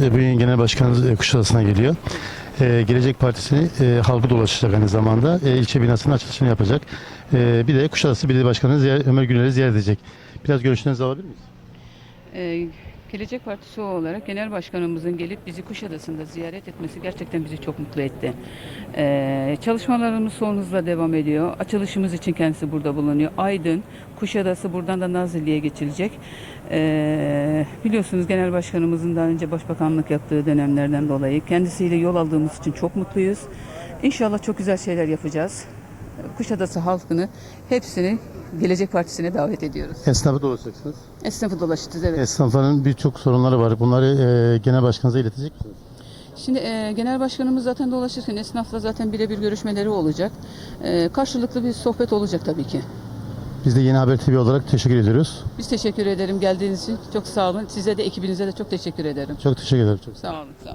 e, bugün genel başkanımız e, Kuşadası'na geliyor. E, Gelecek Partisi'ni e, halkı dolaşacak aynı zamanda. E, ilçe binasının açılışını yapacak. E, bir de Kuşadası Belediye Başkanı ziyaret, Ömer Güler'i ziyaret edecek. Biraz görüşlerinizi alabilir miyiz? Ee, Gelecek Partisi olarak Genel Başkanımızın gelip bizi Kuşadası'nda ziyaret etmesi gerçekten bizi çok mutlu etti. Ee, çalışmalarımız son hızla devam ediyor. Açılışımız için kendisi burada bulunuyor. Aydın, Kuşadası buradan da Nazilli'ye geçilecek. Ee, biliyorsunuz Genel Başkanımızın daha önce Başbakanlık yaptığı dönemlerden dolayı kendisiyle yol aldığımız için çok mutluyuz. İnşallah çok güzel şeyler yapacağız. Kuşadası halkını hepsini Gelecek Partisi'ne davet ediyoruz. Esnafı dolaşacaksınız. Esnafı dolaşacağız evet. Esnafların birçok sorunları var. Bunları e, genel başkanınıza iletecek misiniz? Şimdi e, genel başkanımız zaten dolaşırken esnafla zaten birebir görüşmeleri olacak. E, karşılıklı bir sohbet olacak tabii ki. Biz de Yeni Haber TV olarak teşekkür ediyoruz. Biz teşekkür ederim geldiğiniz için. Çok sağ olun. Size de ekibinize de çok teşekkür ederim. Çok teşekkür ederim. Çok Sağ olun. Sağ olun.